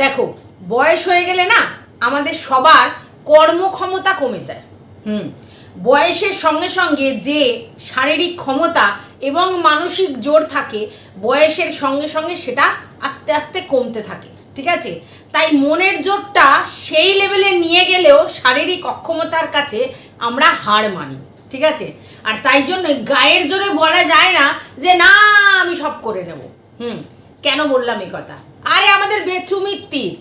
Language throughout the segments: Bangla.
দেখো, বয়স হয়ে গেলে না আমাদের সবার কর্মক্ষমতা কমে যায়। হুম, বয়সের সঙ্গে সঙ্গে যে শারীরিক ক্ষমতা এবং মানসিক জোর থাকে, বয়সের সঙ্গে সঙ্গে সেটা আস্তে আস্তে কমতে থাকে, ঠিক আছে? তাই মনের জোরটা সেই লেভেলে নিয়ে গেলেও শারীরিক অক্ষমতার কাছে আমরা হার মানি, ঠিক আছে? আর তাই জন্য গায়ের জোরে বলা যায় না যে, না, আমি সব করে দেব। হুম, কেন বললাম এই কথা? আরে আমাদের বেচু মিত্তির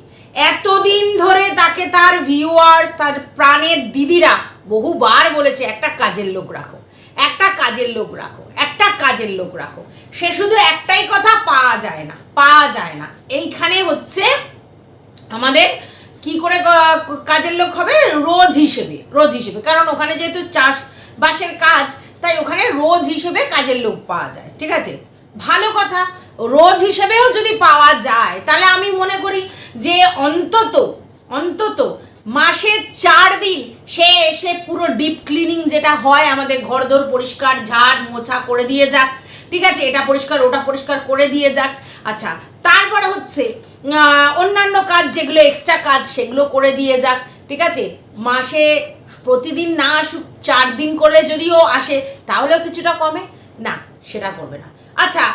এতদিন ধরে তাকে তার ভিউয়ার্স তার প্রাণের দিদিরা বহুবার বলেছে, একটা কাজের লোক রাখো, একটা কাজের লোক রাখো, একটা কাজের লোক রাখো। সে শুধু একটাই কথা, পাওয়া যায় না, পাওয়া যায় না। এইখানে হচ্ছে আমাদের কি করে কাজের লোক হবে? রোজ হিসেবে রোজ হিসেবে। কারণ ওখানে যেহেতু চাষ বাসের কাজ, তাই ওখানে রোজ হিসেবে কাজের লোক পাওয়া যায়, ঠিক আছে? ভালো কথা। রোজ হিসেবেও যদি পাওয়া যায়, তাহলে আমি মনে করি যে অন্তত অন্তত মাসে চার দিন সে এসে পুরো ডিপ ক্লিনিং যেটা হয়, আমাদের ঘরদোর পরিষ্কার ঝাড় মোছা করে দিয়ে যাক, ঠিক আছে? এটা পরিষ্কার, ওটা পরিষ্কার করে দিয়ে যাক। আচ্ছা তারপরে হচ্ছে অন্যান্য কাজ যেগুলো এক্সট্রা কাজ সেগুলো করে দিয়ে যাক, ঠিক আছে? মাসে প্রতিদিন না আসুক, চার দিন করলে যদিও আসে, তাহলেও কিছুটা কমে, না, সেটা করবে না। আচ্ছা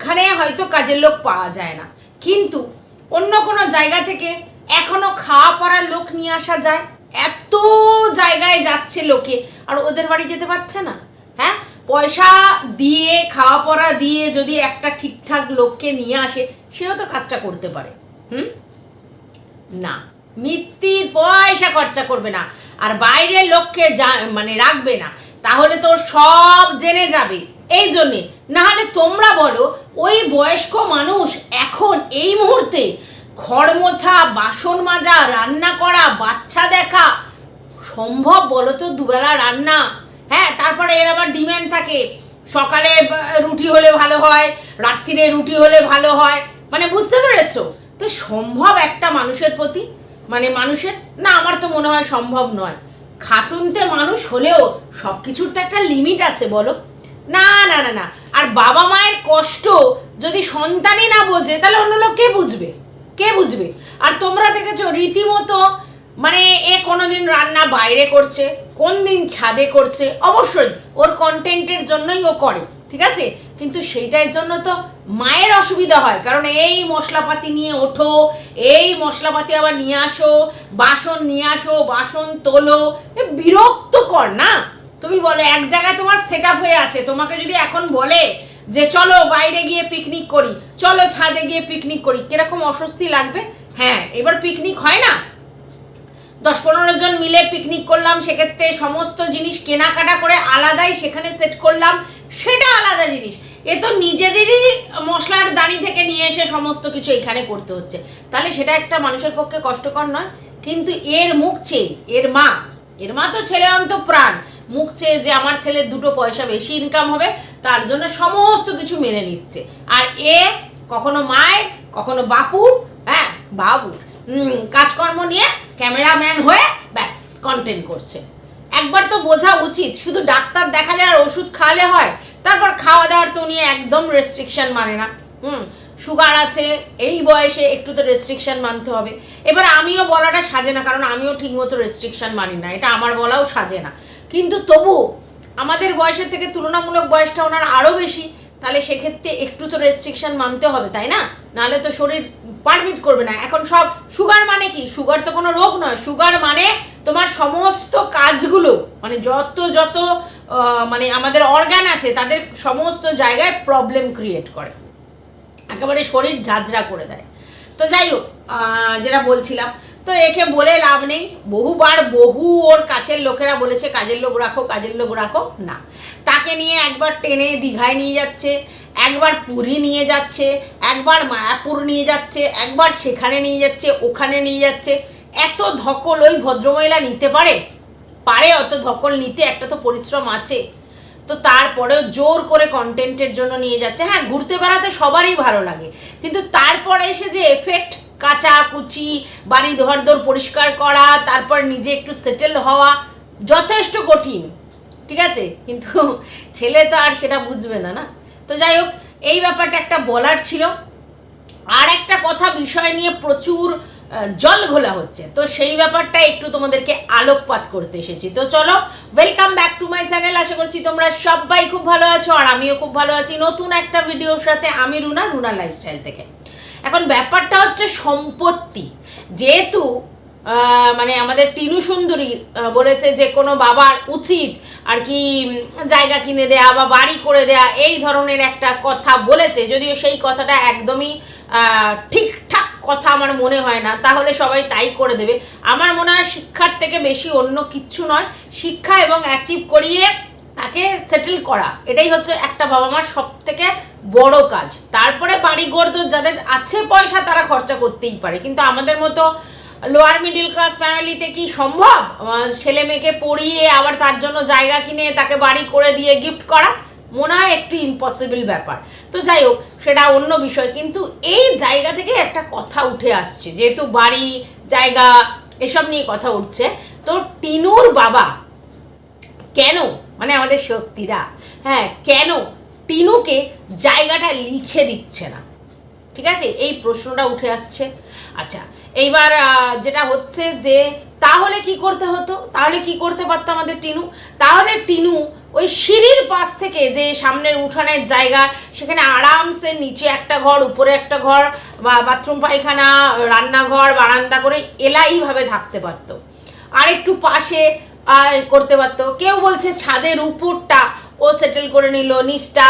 ওইখানে হয়তো কাজের লোক পাওয়া যায় না। কিন্তু অন্য কোনো জায়গা থেকে এখনও খাওয়া পড়ার লোক নিয়ে আসা যায়। এত জায়গায় যাচ্ছে লোকে। আর ওদের বাড়ি যেতে পারছে না। হ্যাঁ? পয়সা দিয়ে, খাওয়া পড়া দিয়ে যদি একটা ঠিকঠাক লোককে নিয়ে আসে, সেও তো কাজটা করতে পারে। হুম? না। মিত্তির পয়সা খরচা করবে না। আর বাইরের লোককে মানে রাখবে না। তাহলে তো সব জেনে যাবে। এই জন্যে নাহলে তোমরা বলো, ওই বয়স্ক মানুষ এখন এই মুহূর্তে ঘর মোছা, বাসন মাজা, রান্না করা, বাচ্চা দেখা, সম্ভব বলো তো দুবেলা রান্না? হ্যাঁ তারপরে এর আবার ডিমান্ড থাকে। সকালে রুটি হলে ভালো হয়, রাত্রিরে রুটি হলে ভালো হয়। মানে বুঝতে পেরেছ? তো সম্ভব একটা মানুষের প্রতি? মানে মানুষের? না, আমার তো মনে হয় সম্ভব নয়। খাটুনতে মানুষ হলেও সব কিছুর তো একটা লিমিট আছে, বলো। না না না না। আর বাবা মায়ের কষ্ট যদি সন্তানই না বোঝে, তাহলে অন্য লোক কে বুঝবে? কে বুঝবে? আর তোমরা দেখেছ, রীতিমতো মানে এ কোনোদিন রান্না বাইরে করছে, কোন দিন ছাদে করছে, অবশ্যই ওর কন্টেন্টের জন্যই ও করে, ঠিক আছে? কিন্তু সেইটার জন্য তো মায়ের অসুবিধা হয়, কারণ এই মশলাপাতি নিয়ে ওঠো, এই মশলাপাতি আবার নিয়ে আসো, বাসন নিয়ে আসো, বাসন তোলো, এ বিরক্তকর, না? তুমি বলো, এক জায়গায় তোমার সেট হয়ে আছে। তোমাকে যদি এখন বলে যে চলো বাইরে গিয়ে পিকনিক করি, চলো ছাদে গিয়ে পিকনিক করি, কীরকম অস্বস্তি লাগবে? হ্যাঁ এবার পিকনিক হয় না। দশ পনেরো জন মিলে পিকনিক করলাম, সেক্ষেত্রে সমস্ত জিনিস কেনাকাটা করে আলাদাই সেখানে সেট করলাম, সেটা আলাদা জিনিস। এ তো নিজেদেরই মশলার দানি থেকে নিয়ে এসে সমস্ত কিছু এখানে করতে হচ্ছে। তাহলে সেটা একটা মানুষের পক্ষে কষ্টকর নয়, কিন্তু এর মুখ চেয়ে, এর মা এর মা তো ছেলে অন্ত প্রাণ। মুখ চেয়ে যে আমার ছেলের দুটো পয়সা বেশি ইনকাম হবে, তার জন্য সমস্ত কিছু মেনে নিচ্ছে। আর এ কখনো মায়ের, কখনো বাপুর হ্যাঁ বাবুর। কাজকর্ম নিয়ে ক্যামেরাম্যান হয়ে ব্যাস কন্টেন্ট করছে। একবার তো বোঝা উচিত, শুধু ডাক্তার দেখালে আর ওষুধ খাওয়ালে হয়, তারপর খাওয়া দাওয়ার তো নিয়ে একদম রেস্ট্রিকশন মানে না। হুম সুগার আছে, এই বয়সে একটু তো রেস্ট্রিকশান মানতে হবে। এবার আমিও বলাটা সাজে না, কারণ আমিও ঠিকমতো রেস্ট্রিকশান মানি না। এটা আমার বলাও সাজে না। কিন্তু তবু আমাদের বয়সের থেকে তুলনামূলক বয়সটা ওনার আরও বেশি, তাহলে সেক্ষেত্রে একটু তো রেস্ট্রিকশান মানতে হবে, তাই না? নাহলে তো শরীর পারমিট করবে না। এখন সব সুগার মানে কি? সুগার তো কোনো রোগ নয়। সুগার মানে তোমার সমস্ত কাজগুলো মানে যত যত মানে আমাদের অর্গান আছে, তাদের সমস্ত জায়গায় প্রবলেম ক্রিয়েট করে। একেবারে শরীর ঝাঁঝরা করে দেয়। তো যাই হোক যেটা বলছিলাম, তো একে বলে লাভ নেই। বহুবার বহু ওর কাছের লোকেরা বলেছে, কাজের লোক রাখো, কাজের লোক রাখো। না। তাকে নিয়ে একবার টেনে দীঘায় নিয়ে যাচ্ছে, একবার পুরী নিয়ে যাচ্ছে, একবার মায়াপুর নিয়ে যাচ্ছে, একবার সেখানে নিয়ে যাচ্ছে, ওখানে নিয়ে যাচ্ছে। এত ধকল ওই ভদ্রমহিলা নিতে পারে? পারে অত ধকল নিতে, একটা তো পরিশ্রম আছে। তো তারপরেও জোর করে কন্টেন্টের জন্য নিয়ে যাচ্ছে। হ্যাঁ ঘুরতে বেড়াতে সবারই ভালো লাগে। কিন্তু তারপরে এসে যে এফেক্ট কাচা কুচি বাড়ি ধরদর পরিষ্কার করা, তারপর নিজে একটু সেটেল হওয়া, যথেষ্ট কঠিন। ঠিক আছে? কিন্তু ছেলে তো আর সেটা বুঝবে না না? তো যাই হোক, এই ব্যাপারটা একটা বলার ছিল। আর একটা কথা, বিষয় নিয়ে প্রচুর জল ঘোলা হচ্ছে। তো সেই ব্যাপারটা একটু তোমাদেরকে আলোকপাত করতে এসেছি। তো চলো welcome back to my channel আশা করছি তোমরা সবাই খুব ভালো আছো আর আমিও খুব ভালো আছি। নতুন একটা ভিডিওর সাথে আমি রুনা রুনা লাইফস্টাইল থেকে। এখন ব্যাপারটা হচ্ছে সম্পত্তি। যেহেতু মানে আমাদের টিনু সুন্দরী বলেছে যে কোনো বাবার উচিত আর কি জায়গা কিনে দেয়া বা বাড়ি করে দেয়া, এই ধরনের একটা কথা বলেছে। যদিও সেই কথাটা একদমই ঠিকঠাক কথা আমার মনে হয় না, তাহলে সবাই তাই করে দেবে। আমার মনে হয় শিক্ষার থেকে বেশি অন্য কিচ্ছু নয়। শিক্ষা এবং অ্যাচিভ করিয়ে তাকে সেটেল করা, এটাই হচ্ছে একটা বাবা মার সব থেকে বড় কাজ। তারপরে বাড়ি গড়দোর যাদের আছে পয়সা, তারা খরচা করতেই পারে। কিন্তু আমাদের মতো লোয়ার মিডিল ক্লাস ফ্যামিলিতে কি সম্ভব? ছেলে মেয়েকে পড়িয়ে আবার তার জন্য জায়গা কিনে তাকে বাড়ি করে দিয়ে গিফট করা, মনে হয় একটু ইম্পসিবল ব্যাপার। তো যাই হোক, সেটা অন্য বিষয়। কিন্তু এই জায়গা থেকে একটা কথা উঠে আসছে, যেহেতু বাড়ি, জায়গা, এসব নিয়ে কথা উঠছে, তো টিনুর বাবা কেন মানে আমাদের শক্তিরা হ্যাঁ কেন টিনুকে জায়গাটা লিখে দিচ্ছে না? ঠিক আছে? এই প্রশ্নটা উঠে আসছে। আচ্ছা এইবার যেটা হচ্ছে যে, তাহলে কি করতে হতো? তাহলে কি করতে পারতো আমাদের টিনু? তাহলে টিনু ওই সিঁড়ির পাশ থেকে যে সামনের উঠানের জায়গা, সেখানে আরামসে নিচে একটা ঘর, উপরে একটা ঘর, বা বাথরুম, পায়খানা, রান্নাঘর, বারান্দা করে এলাইভাবে থাকতে পারতো। আর একটু পাশে করতে পারতো। কেউ বলছে ছাদের উপরটা ও সেটেল করে নিল, নিচটা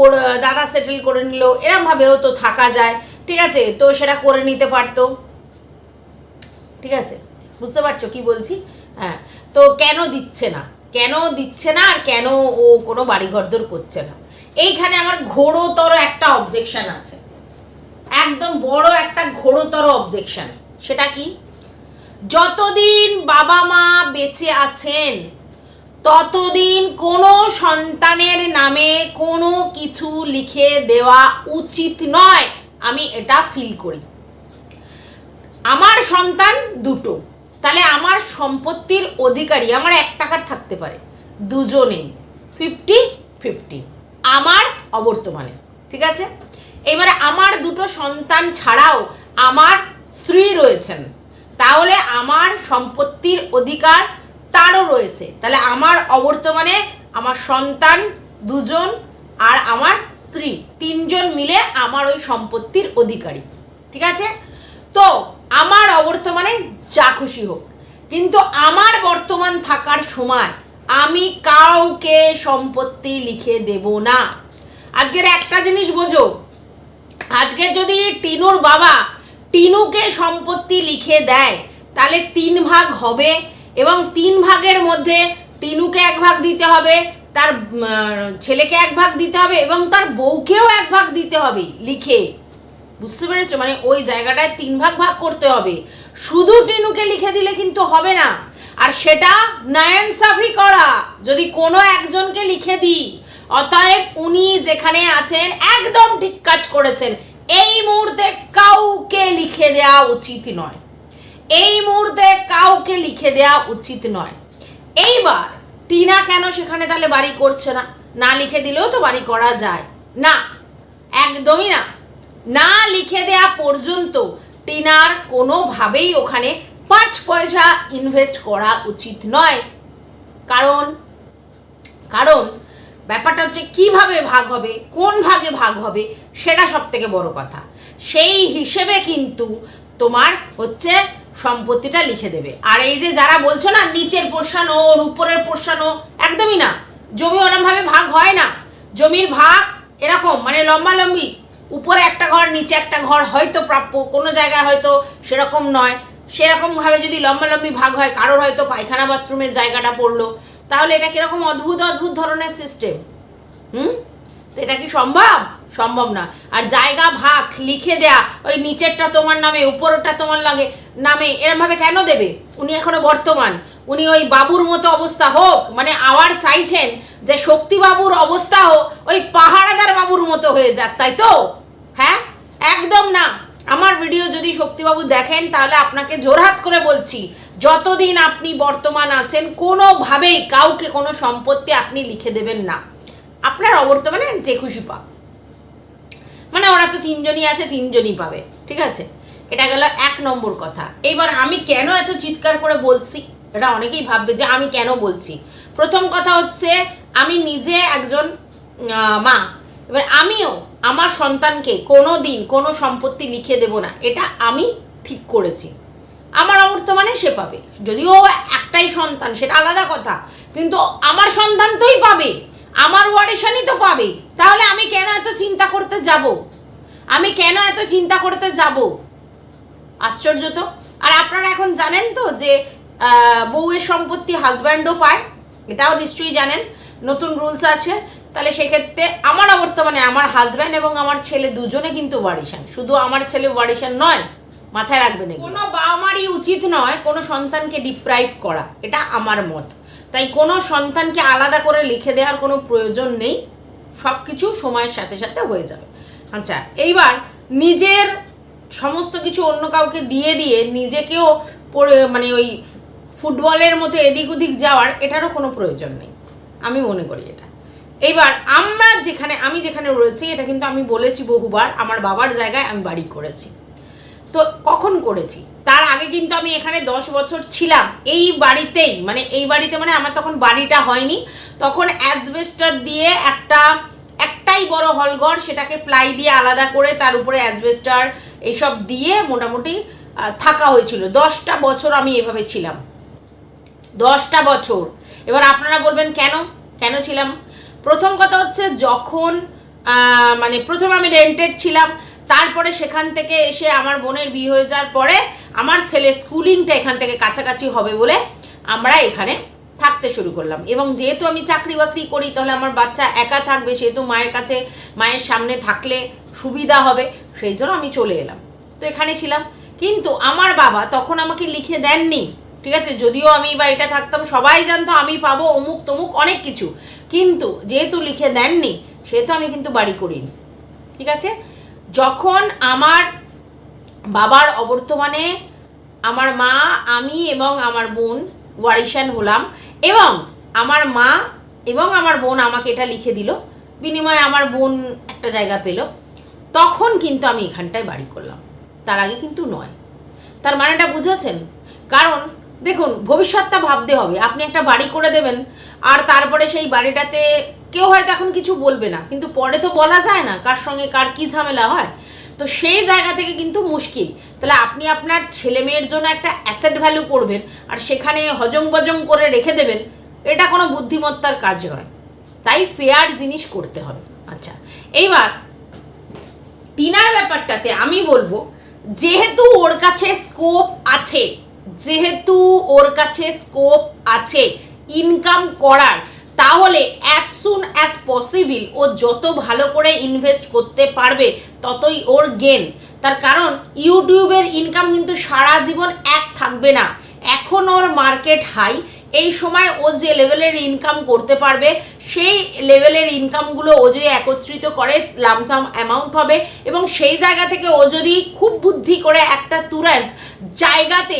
ওর দাদা সেটেল করে নিল, এরমভাবেও তো থাকা যায়। ঠিক আছে, তো সেটা করে নিতে পারতো। ঠিক আছে? বুঝতে পারছ কি বলছি? হ্যাঁ। তো কেন দিচ্ছে না? কেন দিচ্ছে না আর কেন ও কোনো বাড়ি ঘরদোর করছে না? এইখানে আমার ঘোরতর একটা অবজেকশন আছে। একদম বড় একটা ঘোরতর অবজেকশন সেটা কি? যতদিন বাবা মা বেঁচে আছেন, ততদিন কোনো সন্তানের নামে কোনো কিছু লিখে দেওয়া উচিত নয়। আমি এটা ফিল করি। আমার সন্তান দুটো। তাহলে আমার সম্পত্তির অধিকারী, আমার এক টাকার থাকতে পারে। দুজনেই। ফিফটি ফিফটি আমার অবর্তমানে। ঠিক আছে? এবারে আমার দুটো সন্তান ছাড়াও আমার স্ত্রী রয়েছেন। তাহলে আমার সম্পত্তির অধিকার তারও রয়েছে। তাহলে আমার অবর্তমানে আমার সন্তান দুজন আর আমার স্ত্রী। তিনজন মিলে আমার ওই সম্পত্তির অধিকারী। ঠিক আছে? তো আমার অবর্তমানে যা খুশি হোক। কিন্তু আমার বর্তমান থাকার সময় আমি কাউকে সম্পত্তি লিখে দেব না। আজকের একটা জিনিস বোঝো। আজকে যদি টিনুর বাবা টিনুকে সম্পত্তি লিখে দেয়, তাহলে তিন ভাগ হবে এবং তিন ভাগের মধ্যে টিনুকে এক ভাগ দিতে হবে, তার ছেলেকে এক ভাগ দিতে হবে এবং তার বউকেও এক ভাগ দিতে হবে লিখে। বুঝতে পেরেছ? মানে ওই জায়গাটায় তিন ভাগ ভাগ করতে হবে। শুধু টিনুকে লিখে দিলে কিন্তু হবে না। আর সেটা নায়ানসাফি করা। যদি কোনো একজনকে লিখে দিই, অতএব উনি যেখানে আছেন একদম ঠিক কাজ করেছেন। এই মুহূর্তে কাউকে লিখে দেওয়া উচিত নয়। এই মুহূর্তে কাউকে লিখে দেওয়া উচিত নয়। এইবার টিনা কেন সেখানে তাহলে বাড়ি করছে না? না লিখে দিলেও তো বাড়ি করা যায়। না, একদমই না। না লিখে দেয়া পর্যন্ত টিনার কোনোভাবেই ওখানে পাঁচ পয়সা ইনভেস্ট করা উচিত নয়। কারণ কারণ ব্যাপারটা হচ্ছে কীভাবে ভাগ হবে, কোন ভাগে ভাগ হবে সেটা সব থেকে বড় কথা। সেই হিসেবে কিন্তু তোমার হচ্ছে সম্পত্তিটা লিখে দেবে। আর এই যে যারা বলছো না, নিচের পোর্শানো ওর উপরের পোর্শানো একদমই না। জমি ওরমভাবে ভাগ হয় না। জমির ভাগ এরকম মানে লম্বা লম্বি। উপরে একটা ঘর, নিচে একটা ঘর হয়তো প্রাপ্য, কোনো জায়গায় হয়তো সেরকম নয়। সেরকমভাবে যদি লম্বা লম্বি ভাগ হয়, কারোর হয়তো পায়খানা বাথরুমের জায়গাটা পড়ল। তাহলে এটা কীরকম অদ্ভুত অদ্ভুত ধরনের সিস্টেম হুম? তো এটা কি সম্ভব? সম্ভব না। আর জায়গা ভাগ লিখে দেয়া, ওই নিচেরটা তোমার নামে, উপরটা তোমার লাগে, নামে, এরমভাবে কেন দেবে? উনি এখনও বর্তমান। উনি ওই বাবুর মতো অবস্থা হোক মানে আবার চাইছেন যে শক্তিবাবুর অবস্থা হোক, ওই পাহাড়াদার বাবুর মতো হয়ে যাক, তাই তো? হ্যাঁ? একদম না। আমার ভিডিও যদি শক্তিবাবু দেখেন, তাহলে আপনাকে জোরহাত করে বলছি, যতদিন আপনি বর্তমান আছেন, কোনোভাবেই কাউকে কোনো সম্পত্তি আপনি লিখে দেবেন না। আপনার অবর্তমানে যে খুশি পাক। মানে ওরা তো তিনজনই আছে, তিনজনই পাবে, ঠিক আছে? এটা গেল এক নম্বর কথা। এইবার আমি কেন এত চিৎকার করে বলছি? এটা অনেকেই ভাববে যে আমি কেন বলছি? প্রথম কথা হচ্ছে, আমি নিজে একজন মা। এবার আমিও আমার সন্তানকে কোনো দিন কোনো সম্পত্তি লিখে দেব না। এটা আমি ঠিক করেছি। আমার অবর্তমানে সে পাবে। যদিও একটাই সন্তান, সেটা আলাদা কথা। কিন্তু আমার সন্তান তোই পাবে। আমার ওয়ারিশানই তো পাবে। তাহলে আমি কেন এত চিন্তা করতে যাব? আমি কেন এত চিন্তা করতে যাব? আশ্চর্য তো। আর আপনারা এখন জানেন তো যে বউয়ের সম্পত্তি হাজব্যান্ডও পায়। এটাও নিশ্চয়ই জানেন। নতুন রুলস আছে। তাহলে সেক্ষেত্রে আমার অবর্তমানে আমার হাজব্যান্ড এবং আমার ছেলে দুজনে কিন্তু ওয়ারিশান শুধু আমার ছেলে ওয়ারিশান নয়, মাথায় রাখবেন। কোনো বাবা উচিত নয় কোনো সন্তানকে ডিপ্রাইভ করা। এটা আমার মত। তাই কোনো সন্তানকে আলাদা করে লিখে দেওয়ার কোনো প্রয়োজন নেই। সব কিছু সময়ের সাথে সাথে হয়ে যাবে। আচ্ছা এইবার নিজের সমস্ত কিছু অন্য কাউকে দিয়ে দিয়ে নিজেকেও মানে ওই ফুটবলের মতো এদিক ওদিক যাওয়ার এটারও কোনো প্রয়োজন নেই। আমি মনে করি এটা। এইবার আমরা যেখানে, আমি যেখানে রয়েছি, এটা কিন্তু আমি বলেছি বহুবার, আমার বাবার জায়গায় আমি বাড়ি করেছি। তো কখন করেছি? তার আগে কিন্তু আমি এখানে দশ বছর ছিলাম। এই বাড়িতেই মানে এই বাড়িতে মানে আমার তখন বাড়িটা হয়নি। তখন অ্যাজবেস্টার দিয়ে একটা, একটাই বড় হলঘর, সেটাকে প্লাই দিয়ে আলাদা করে তার উপরে অ্যাজবেস্টার এইসব দিয়ে মোটামুটি থাকা হয়েছিল। দশটা বছর আমি এভাবে ছিলাম। দশটা বছর। এবার আপনারা বলবেন কেন? কেন ছিলাম? প্রথম কথা হচ্ছে যখন মানে প্রথমে আমি রেন্টেড ছিলাম, তারপরে সেখান থেকে এসে আমার বোনের বিয়ে হয়ে যাওয়ার পরে আমার ছেলের স্কুলিংটা এখান থেকে কাছাকাছি হবে বলে আমরা এখানে থাকতে শুরু করলাম। এবং যেহেতু আমি চাকরি বাকরি করি, তাহলে আমার বাচ্চা একা থাকবে, সেহেতু মায়ের কাছে, মায়ের সামনে থাকলে সুবিধা হবে, সেই জন্য আমি চলে এলাম। তো এখানে ছিলাম। কিন্তু আমার বাবা তখন আমাকে লিখে দেননি। ঠিক আছে? যদিও আমি বাড়িটা থাকতাম, সবাই জানতো আমি পাবো অমুক তমুক অনেক কিছু। কিন্তু যেহেতু লিখে দেননি, সেহেতু আমি কিন্তু বাড়ি করিনি। ঠিক আছে? যখন আমার বাবার অবর্তমানে আমার মা, আমি এবং আমার বোন ওয়ারিশান হলাম এবং আমার মা এবং আমার বোন আমাকে এটা লিখে দিল। বিনিময়ে আমার বোন একটা জায়গা পেল। তখন কিন্তু আমি এখানটায় বাড়ি করলাম। তার আগে কিন্তু নয়। তার মানেটা বুঝেছেন? কারণ দেখুন, ভবিষ্যৎটা ভাবতে হবে। আপনি একটা বাড়ি করে দেবেন, আর তারপরে সেই বাড়িটাতে কেউ হয়তো এখন কিছু বলবে না। কিন্তু পরে তো বলা যায় না কার সঙ্গে কার কী ঝামেলা হয়। তো সেই জায়গা থেকে কিন্তু মুশকিল। তাহলে আপনি আপনার ছেলে মেয়ের জন্য একটা অ্যাসেট ভ্যালু করবেন, আর সেখানে হজম বজম করে রেখে দেবেন, এটা কোনো বুদ্ধিমত্তার কাজ নয়। তাই ফেয়ার জিনিস করতে হবে। আচ্ছা এইবার টিনার ব্যাপারটাতে আমি বলব, যেহেতু ওর কাছে স্কোপ আছে যেহেতু ওর কাছে স্কোপ আছে ইনকাম করার, তাহলে অ্যাজ সুন অ্যাজ পসিবল ও যত ভালো করে ইনভেস্ট করতে পারবে, ততই ওর গেন তার কারণ, ইউটিউবের ইনকাম কিন্তু সারা জীবন এক থাকবে না। এখন ওর মার্কেট হাই এই সময় ও যে লেভেলের ইনকাম করতে পারবে, সেই লেভেলের ইনকামগুলো ও যদি একত্রিত করে লামসাম অ্যামাউন্ট হবে এবং সেই জায়গা থেকে ও যদি খুব বুদ্ধি করে একটা তুরান্ত জায়গাতে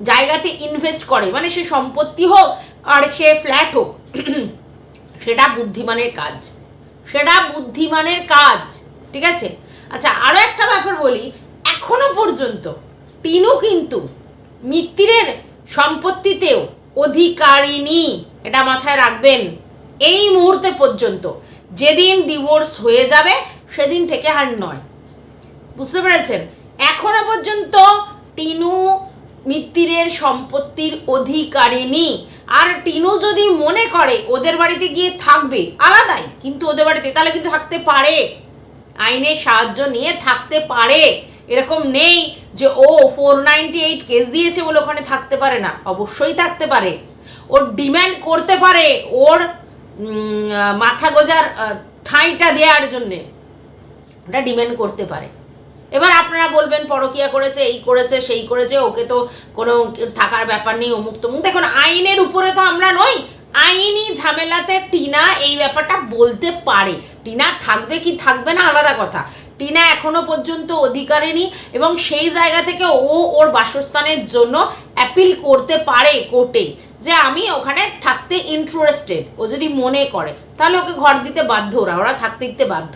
জায়গাতে ইনভেস্ট করে মানে সে সম্পত্তি হোক আর সে ফ্ল্যাট হোক, সেটা বুদ্ধিমানের কাজ। সেটা বুদ্ধিমানের কাজ, ঠিক আছে? আচ্ছা আরও একটা ব্যাপার বলি, এখনও পর্যন্ত টিনু কিন্তু মিত্তিরের সম্পত্তিতেও অধিকারিণী, এটা মাথায় রাখবেন, এই মুহূর্তে পর্যন্ত। যেদিন ডিভোর্স হয়ে যাবে, সেদিন থেকে আর নয়। বুঝতে পেরেছেন? এখনও পর্যন্ত টিনু মিত্তিরের সম্পত্তির অধিকারিণী। আর টিনু যদি মনে করে ওদের বাড়িতে গিয়ে থাকবে, আলাদাই। কিন্তু ওদের বাড়িতে তাহলে কিন্তু থাকতে পারে। আইনের সাহায্য নিয়ে থাকতে পারে। এরকম নেই যে, ও ফোর নাইনটি এইট কেস দিয়েছে বলে ওখানে থাকতে পারে না। অবশ্যই থাকতে পারে। ওর ডিম্যান্ড করতে পারে ওর মাথা গোজার ঠাঁইটা দেওয়ার জন্যে। ওটা ডিম্যান্ড করতে পারে। এবার আপনারা বলবেন পরকিয়া করেছে, এই করেছে, সেই করেছে, ওকে তো কোনো থাকার ব্যাপার নেই, অমুক তমুক। দেখুন, আইনের উপরে তো আমরা নই। আইনি ঝামেলাতে টিনা এই ব্যাপারটা বলতে পারে। টিনা থাকবে কি থাকবে না আলাদা কথা। টিনা এখনও পর্যন্ত অধিকারিণী এবং সেই জায়গা থেকে ও ওর বাসস্থানের জন্য অ্যাপিল করতে পারে কোর্টে যে আমি ওখানে থাকতে ইন্টারেস্টেড ও যদি মনে করে, তাহলে ওকে ঘর দিতে বাধ্য ওরা ওরা থাকতে দিতে বাধ্য।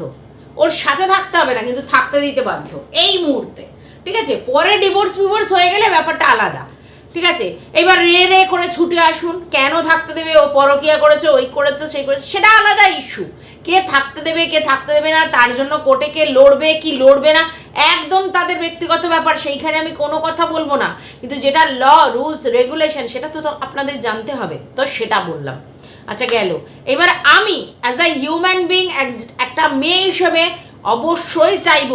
ওর সাথে থাকতে হবে না, কিন্তু থাকতে দিতে বাধ্য। এই মুহূর্তে। ঠিক আছে? পরে ডিভোর্স ফিভোর্স হয়ে গেলে ব্যাপারটা আলাদা। ঠিক আছে? এবার রে রে করে ছুটে আসুন। কেন থাকতে দেবে? ও পরকিয়া করেছে, ওই করেছে, সেই করেছে, সেটা আলাদা ইস্যু কে থাকতে দেবে, কে থাকতে দেবে না, তার জন্য কোর্টে কে লড়বে, কি লড়বে না, একদম তাদের ব্যক্তিগত ব্যাপার, সেইখানে আমি কোনো কথা বলব না। কিন্তু যেটা ল রুলস রেগুলেশন সেটা তো আপনাদের জানতে হবে। তো সেটা বললাম। আচ্ছা গেল। এবার আমি অ্যাজ আ হিউম্যান বিং একটা মেয়ে হিসেবে অবশ্যই চাইব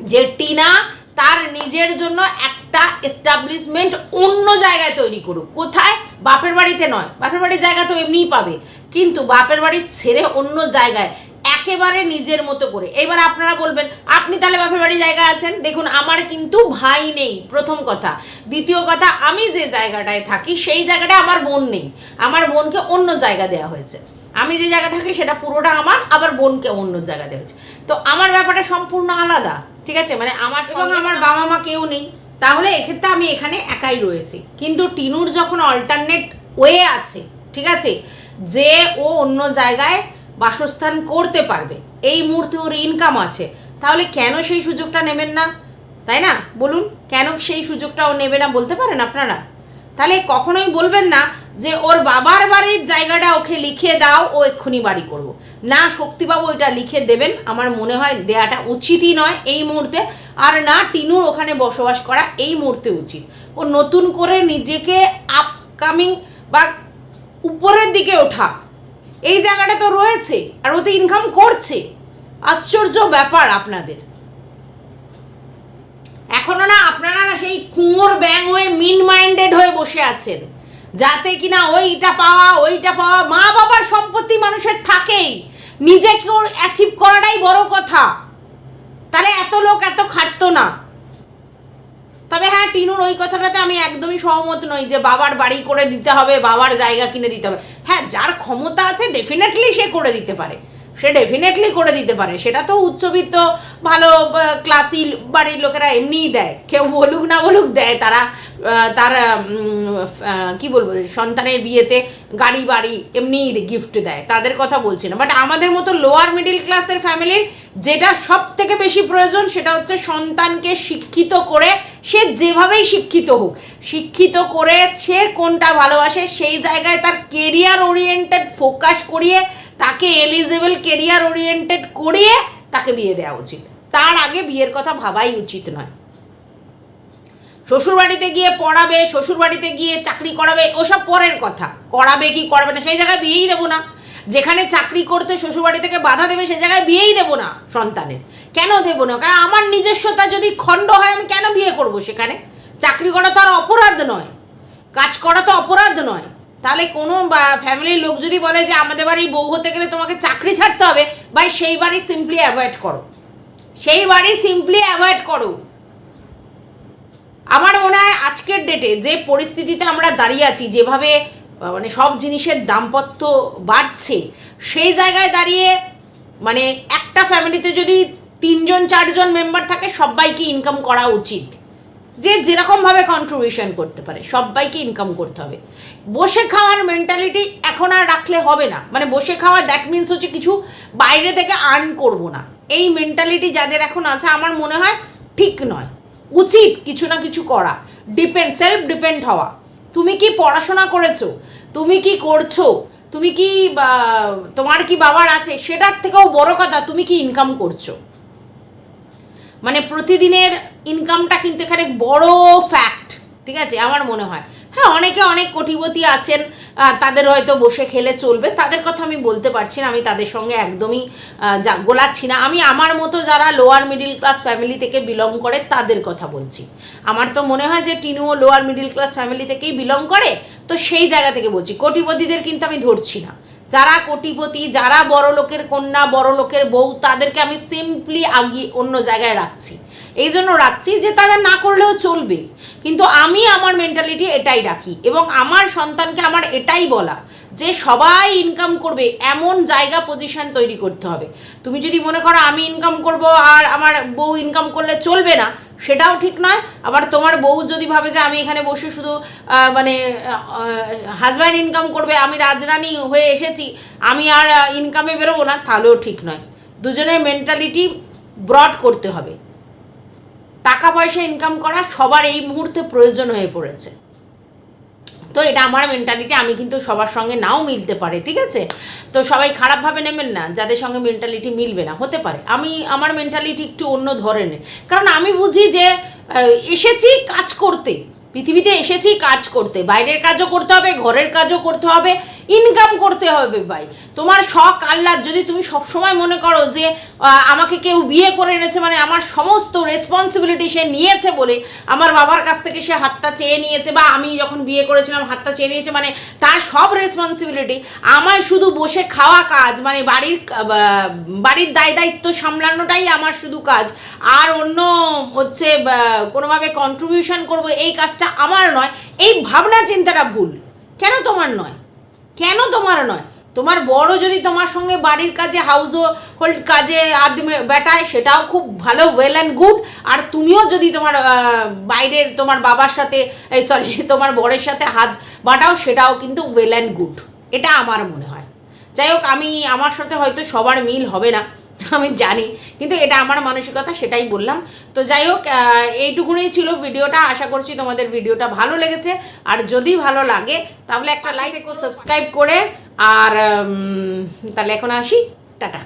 যে টিনা তার নিজের জন্য একটা এস্টাবলিশমেন্ট অন্য জায়গায় তৈরি করুক। কোথায়? বাপের বাড়িতে নয়। বাপের বাড়ির জায়গা তো এমনিই পাবে। কিন্তু বাপের বাড়ি ছেড়ে অন্য জায়গায়। একেবারে নিজের মতো করে। এবার আপনারা বলবেন আপনি তাহলে বাপের বাড়ি জায়গা আছেন? দেখুন আমার কিন্তু ভাই নেই প্রথম কথা। দ্বিতীয় কথা আমি যে জায়গাটায় থাকি সেই জায়গাটায় আমার বোন নেই। আমার বোনকে অন্য জায়গা দেওয়া হয়েছে। আমি যে জায়গা থাকি সেটা পুরোটা আমার আবার বোনকে অন্য জায়গা দেওয়া হয়েছে। তো আমার ব্যাপারটা সম্পূর্ণ আলাদা ঠিক আছে? মানে আমার সঙ্গে আমার বাবা মা কেউ নেই। তাহলে এক্ষেত্রে আমি এখানে একাই রয়েছি। কিন্তু টিনুর যখন অল্টারনেট ওয়ে আছে ঠিক আছে? যে ও অন্য জায়গায় বাসস্থান করতে পারবে। এই মুহূর্তে ওর ইনকাম আছে। তাহলে কেন সেই সুযোগটা নেবেন না? তাই না? বলুন, কেন সেই সুযোগটা ও নেবে না বলতে পারেন আপনারা? তাহলে কখনোই বলবেন না যে ওর বাবার বাড়ির জায়গাটা ওকে লিখে দাও, ও এক্ষুনি বাড়ি করব। না, শক্তিবাবু এটা লিখে দেবেন। আমার মনে হয় দেয়াটা উচিতই নয় এই মুহূর্তে। আর না, টিনুর ওখানে বসবাস করা এই মুহূর্তে উচিত। ও নতুন করে নিজেকে আপকামিং বা উপরের দিকে ওঠা এই জায়গাটা তো রয়েছে, আর ও তো ইনকাম করছে। আশ্চর্য ব্যাপার আপনাদের। এখনও না আপনারা না সেই কুমোর ব্যাং হয়ে মিন মাইন্ডেড হয়ে বসে আছেন, যাতে কিনা ওইটা পাওয়া ওইটা পাওয়া মা বাবার সম্পত্তি মানুষের থাকেই। নিজেকে অ্যাচিভ করাটাই বড় কথা। তাহলে এত লোক এত খাটতো না। তবে হ্যাঁ টিনুর ওই কথাটাতে আমি একদমই সহমত নই যে বাবার বাড়ি করে দিতে হবে, বাবার জায়গা কিনে দিতে হবে। হ্যাঁ যার ক্ষমতা আছে ডেফিনেটলি সে করে দিতে পারে। সে ডেফিনেটলি করে দিতে পারে। সেটা তো উচ্চবিত্ত, ভালো ক্লাসি বাড়ির লোকেরা এমনিই দেয়। কেউ বলুক না বলুক, দেয়। তারা তার কি বলব, সন্তানের বিয়েতে গাড়ি বাড়ি এমনিই গিফট দেয়। তাদের কথা বলছি না। বাট আমাদের মতো লোয়ার মিডিল ক্লাসের ফ্যামিলির যেটা সব থেকে বেশি প্রয়োজন সেটা হচ্ছে সন্তানকে শিক্ষিত করে সে যেভাবেই শিক্ষিত হোক। শিক্ষিত করে সে কোনটা ভালোবাসে সেই জায়গায় তার কেরিয়ার ওরিয়েন্টেড ফোকাস করিয়ে তাকে এলিজেবল কেরিয়ার ওরিয়েন্টেড করিয়ে তাকে বিয়ে দেওয়া উচিত। তার আগে বিয়ের কথা ভাবাই উচিত নয়। শ্বশুরবাড়িতে গিয়ে পড়াবে, শ্বশুরবাড়িতে গিয়ে চাকরি করাবে, ওসব পরের কথা। করাবে কি, করাবে না, সেই জায়গায় বিয়েই দেবো না। যেখানে চাকরি করতে শ্বশুরবাড়ি থেকে বাধা দেবে, সে জায়গায় বিয়েই দেবো না সন্তানের। কেন দেবো না? কারণ আমার নিজস্বতা যদি খণ্ড হয়, আমি কেন বিয়ে করব সেখানে? চাকরি করা তো আর অপরাধ নয়। কাজ করা তো অপরাধ নয়। তাহলে কোনো ফ্যামিলির লোক যদি বলে যে, আমাদের বাড়ির বউ হতে গেলে তোমাকে চাকরি ছাড়তে হবে, ভাই, সেই বাড়ি সিম্পলি অ্যাভয়েড করো। সেই বাড়ি সিম্পলি অ্যাভয়েড করো। আমার মনে হয় আজকের ডেটে যে পরিস্থিতিতে আমরা দাঁড়িয়ে আছি, যেভাবে মানে সব জিনিসের দামপত্র বাড়ছে। সেই জায়গায় দাঁড়িয়ে মানে একটা ফ্যামিলিতে যদি তিনজন, চারজন মেম্বার থাকে সবাইকে ইনকাম করা উচিত। যে যেরকমভাবে কন্ট্রিবিউশন করতে পারে সবাইকে ইনকাম করতে হবে। বসে খাওয়ার মেন্টালিটি এখন আর রাখলে হবে না। মানে বসে খাওয়া দ্যাট মিন্স হচ্ছে কিছু বাইরে থেকে আর্ন করব না। এই মেন্টালিটি যাদের এখন আছে, আমার মনে হয় ঠিক নয়। উচিত কিছু না কিছু করা। ডিপেন্ড সেলফ ডিপেন্ড হওয়া। তুমি কি পড়াশোনা করেছ? তুমি কি করছ? তুমি কি তোমার কি বাবার আছে? সেটার থেকেও বড় কথা, তুমি কি ইনকাম করছ? মানে প্রতিদিনের ইনকামটা কিন্তু এখানে বড় ফ্যাক্ট ঠিক আছে? আমার মনে হয়। হ্যাঁ অনেকে অনেক কোটিপতি আছেন তাদের হয়তো বসে খেলে চলবে। তাদের কথা আমি বলতে পারছি না, আমি তাদের সঙ্গে একদমই গোলাচ্ছি না। আমি আমার মতো যারা লোয়ার মিডিল ক্লাস ফ্যামিলি থেকে বিলং করে, তাদের কথা বলছি। আমার তো মনে হয় যে টিনুও লোয়ার মিডিল ক্লাস ফ্যামিলি থেকেই বিলং করে, তো সেই জায়গা থেকে বলছি। কোটিপতিদের কিন্তু আমি ধরছি না। যারা কোটিপতি, যারা বড় লোকের কন্যা বড় লোকের বউ, তাদেরকে আমি সিম্পলি আগিয়ে অন্য জায়গায় রাখছি। এই জন্য রাখছি যে তাদের না করলেও চলবে। কিন্তু আমি আমার মেন্টালিটি এটাই রাখি এবং আমার সন্তানকে আমার এটাই বলা যে সবাই ইনকাম করবে, এমন জায়গা পজিশন তৈরি করতে হবে। তুমি যদি মনে করো আমি ইনকাম করব আর আমার বউ ইনকাম করলে চলবে না, সেটাও ঠিক নয়। আবার তোমার বউ যদি ভাবে যে আমি এখানে বসে শুধু মানে হাজব্যান্ড ইনকাম করবে, আমি রাজরানী হয়ে এসেছি, আমি আর ইনকামে বেরোবো না, তাহলেও ঠিক নয়। দুজনের মেন্টালিটি ব্রড করতে হবে। টাকা পয়সা ইনকাম করা সবার এই মুহূর্তে প্রয়োজন হয়ে পড়েছে। তো এটা আমার মেন্টালিটি আমি কিন্তু সবার সঙ্গে নাও মিলতে পারে, ঠিক আছে? তো সবাই খারাপভাবে নেবেন না, যাদের সঙ্গে মেন্টালিটি মিলবে না, হতে পারে। আমি, আমার মেন্টালিটি একটু অন্য ধরনের। কারণ আমি বুঝি যে এসেছি কাজ করতে, পৃথিবীতে এসেছি কাজ করতে, বাইরের কাজও করতে হবে, ঘরের কাজও করতে হবে ইনকাম করতে হবে ভাই। তোমার শখ, আহ্লাদ, যদি তুমি সবসময় মনে করো যে আমাকে কেউ বিয়ে করে এনেছে মানে আমার সমস্ত রেসপন্সিবিলিটি সে নিয়েছে বলে আমার বাবার কাছ থেকে সে হাতটা চেয়ে নিয়েছে বা আমি যখন বিয়ে করেছিলাম, হাতটা চেয়ে নিয়েছে মানে তার সব রেসপন্সিবিলিটি আমায় শুধু বসে খাওয়া কাজ মানে বাড়ির বাড়ির দায় দায়িত্ব সামলানোটাই আমার শুধু কাজ। আর অন্য হচ্ছে কোনোভাবে কন্ট্রিবিউশন করব, এই কাজটা আমার নয়। এই ভাবনা চিন্তাটা ভুল। কেন তোমার নয়? কেন তোমার নয়? তোমার বড় যদি তোমার সঙ্গে বাড়ির কাজে হাউস হোল্ড কাজে আদমে বেটায়, সেটাও খুব ভালো ওয়েল অ্যান্ড গুড আর তুমিও যদি তোমার বাইরের তোমার বাবার সাথে, এই সরি তোমার বরের সাথে হাত বাটাও, সেটাও কিন্তু ওয়েল অ্যান্ড গুড এটা আমার মনে হয়। যাই হোক, আমি, আমার সাথে হয়তো সবার মিল হবে না। আমি জানি কিন্তু এটা আমার মানসিকতা সেটাই বললাম। তো যাই হোক এইটুকুনই এইটুকুনি ছিল ভিডিওটা আশা করছি তোমাদের ভিডিওটা ভালো লেগেছে। আর যদি ভালো লাগে তাহলে একটা লাইক সাবস্ক্রাইব করে আর তাহলে এখন আসি। টাটা।